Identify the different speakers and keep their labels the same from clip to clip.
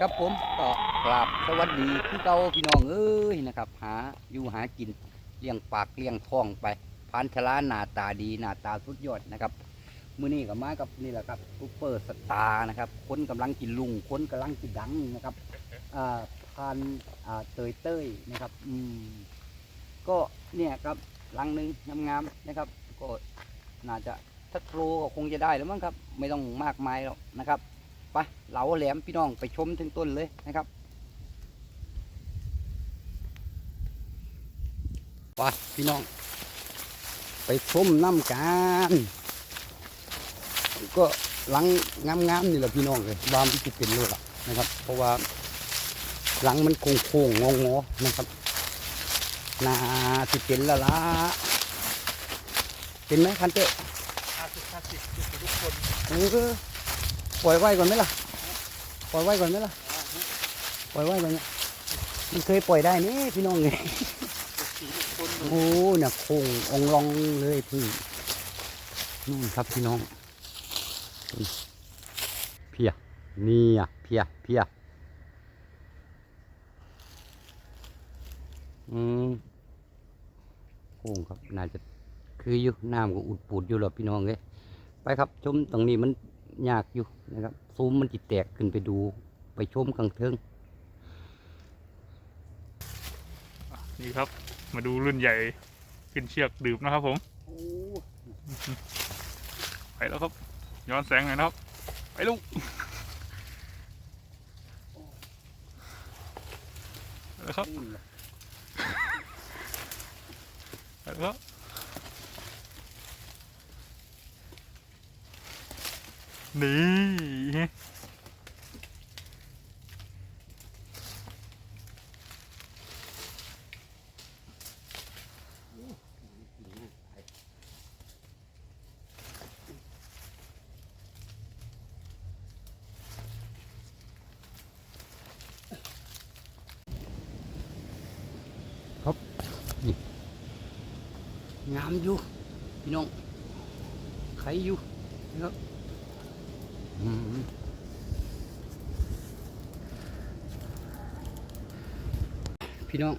Speaker 1: ครับผมก็กราบสวัสดีพี่เกาพี่น้องเอ้ยนะครับ หาอยู่หากินเลี้ยงปากเลี้ยงท้องไปพันธลาหน้าตาดีหน้าตาสุดยอดนะครับมื้อนี้ก็มากับนี่แหละครับซูเปอร์สตาร์นะครับคนกำลังกินลุงคนกำลังกินดังนะครับอ่าพันอ่าเตยเต้ยนะครับอืมก็เนี่ยครับลังหนึ่งงามๆนะครับ ก็น่าจะสักโลก็คงจะได้แล้วมั้งครับ ไม่ต้องมากมายหรอกนะครับ ไปเหลาแหลมพี่น้องไปชมถึงต้นเลยนะครับไปพี่น้อง ไปชมน้ำกันก็หลังงามๆนี่แหละพี่น้องเลยบามที่จะเป็นเลยล่ะนะครับ เพราะว่าหลังมันโค้งๆงอๆนะครับนาที่เป็นและละเป็นไหมคันเตะ
Speaker 2: ห้าสิบห้าสิบทุกคน
Speaker 1: เออ ปล่อยไว้ก่อนไหมล่ะ ปล่อยไว้ก่อนไหมล่ะ ปล่อยไว้ก่อนเนี่ยมันเคยปล่อยได้นี่พี่น้องไง
Speaker 2: สี่ทุกคน
Speaker 1: โอ้เนี่ยโค้งองลองเลยพี่นู่นครับพี่น้องเพียนี่อะเพียเพียอืมโค้งครับน่าจะคืออยู่น้ำก็อุดปูดอยู่หรอพี่น้องเลยไปครับชมตรงนี้มัน ยากอยู่นะครับซูมมันจิตแตกขึ้นไปดูไปชมกลางเทิง
Speaker 2: นี่ครับ มาดูรุ่นใหญ่ขึ้นเชือกดื่มนะครับผม
Speaker 1: โอ้
Speaker 2: ไปแล้วครับ ย้อนแสงหน่อยนะครับ ไปลูกไปแล้วครับ
Speaker 1: ลื่นเลย
Speaker 2: ไปแล้ว ครับนี่
Speaker 1: งามอยู่ พี่น้องใครอยู่นะครับอืม พี่น้อง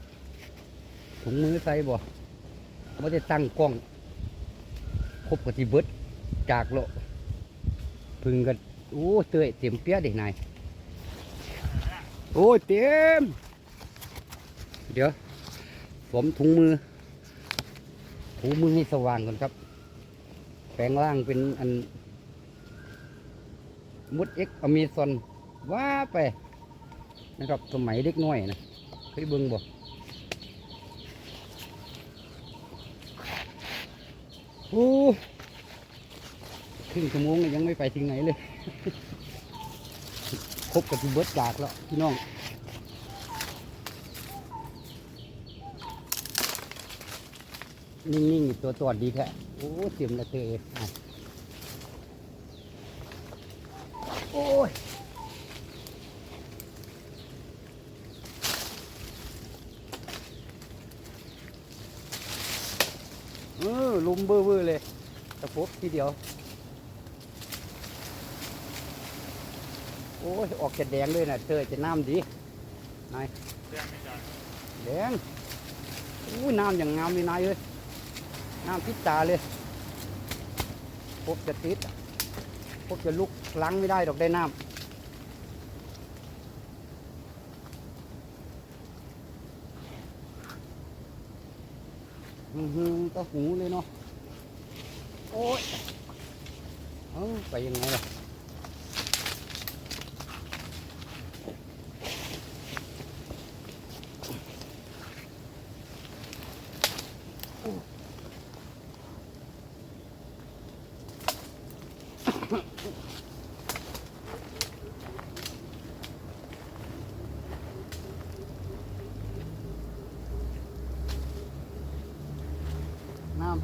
Speaker 1: ถุงมือใส่บ่ไม่ได้ตั้งกล้อง ครบกับที่เบิดจากโลพึ่งกันโอ้เตยเต็มเปี้ยเด็กนายโอ้เต็ม เดี๋ยวผมถุงมือถูมือให้สว่างก่อนครับ แปลงร่างเป็นอัน มุดเอ็กอเมซอนว้าไปนะครับสมัยเด็กน้อยนะเคยเบิ่งบ่โอ้ครึ่งชั่วโมงยังไม่ไปถึงไหนเลยคบกับที่เบิร์ดจากแล้วพี่น้องนิ่งๆตัวตอดดีแท้โอ้เสียมละเตยอะโอ้ยเออลุมเบอร์เบอเลยตะปบทีเดียว โอ้ย ออกจะแดงเลยนะเตยจะน้ำดีนาย
Speaker 2: แจ้งไม่จ่าย
Speaker 1: แดงอู้น้ำอย่างงามเลยนายเอ้ยน้ำพิษตาเลยพบจะติด พวกจะลุกล้างไม่ได้ดอกได้น้ำอือหือก็หูเลยเนาะ โอ้ย เอ้าไปยังไงล่ะ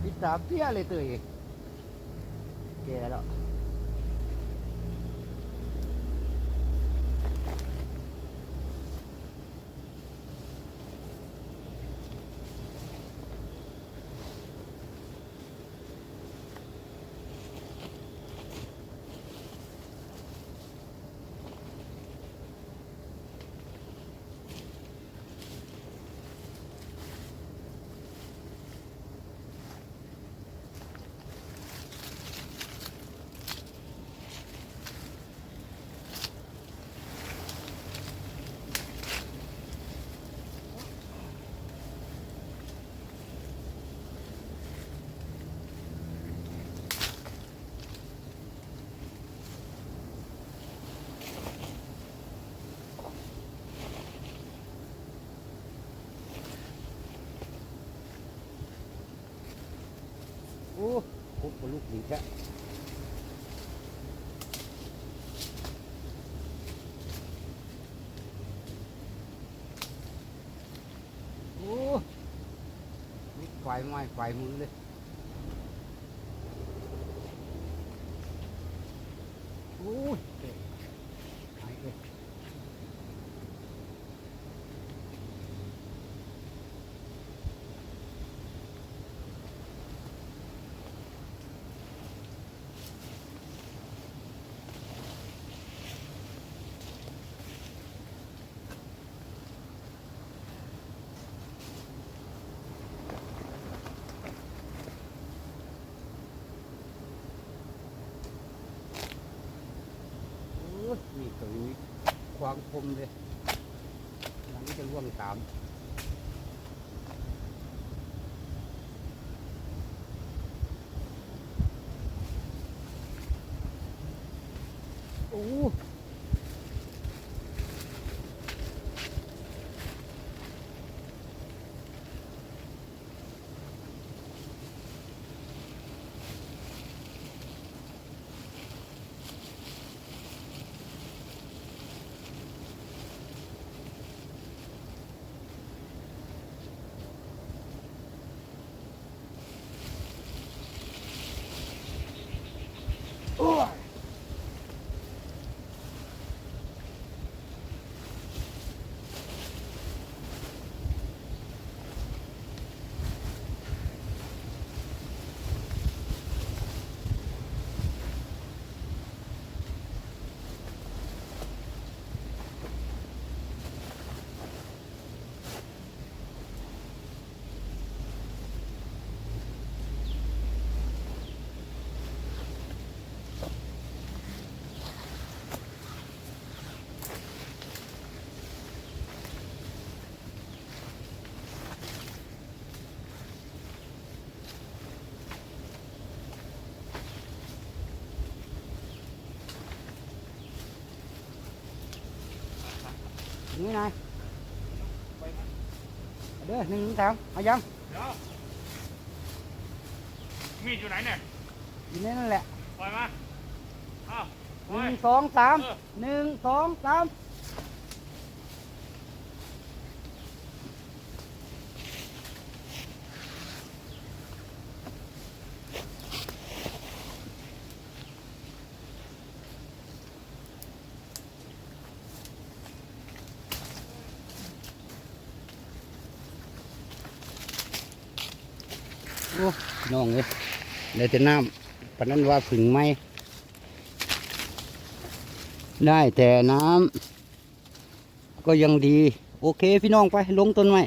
Speaker 1: พิษตาเปี้ยเลยตัวเองแก่แล้ว ลูกดีแค่โอ้นี่ไฟไหม้ไฟมือเลย โอ้ยเจ็บหายเลยโอ้ยนี่ตัวนี้ ควางคมเลยหลังจะร่วงตามโอ้ นี่นายเด้อหนึ่งสามเอายัง
Speaker 2: เดี๋ยวมีดอยู่ไหนเนี่ย
Speaker 1: อยู่ในนั่นแหละ
Speaker 2: ปล่อยมาอ้าว
Speaker 1: ห
Speaker 2: ปล่อย
Speaker 1: นึ่งสองสาม
Speaker 2: เออ
Speaker 1: หนึ่งสองสาม โอ้น้องเลยเดี๋ยวจะน้ำปนนั้นว่าผึ่งไหมได้แต่น้ำก็ยังดี โอเคพี่น้องไปลงต้นไม้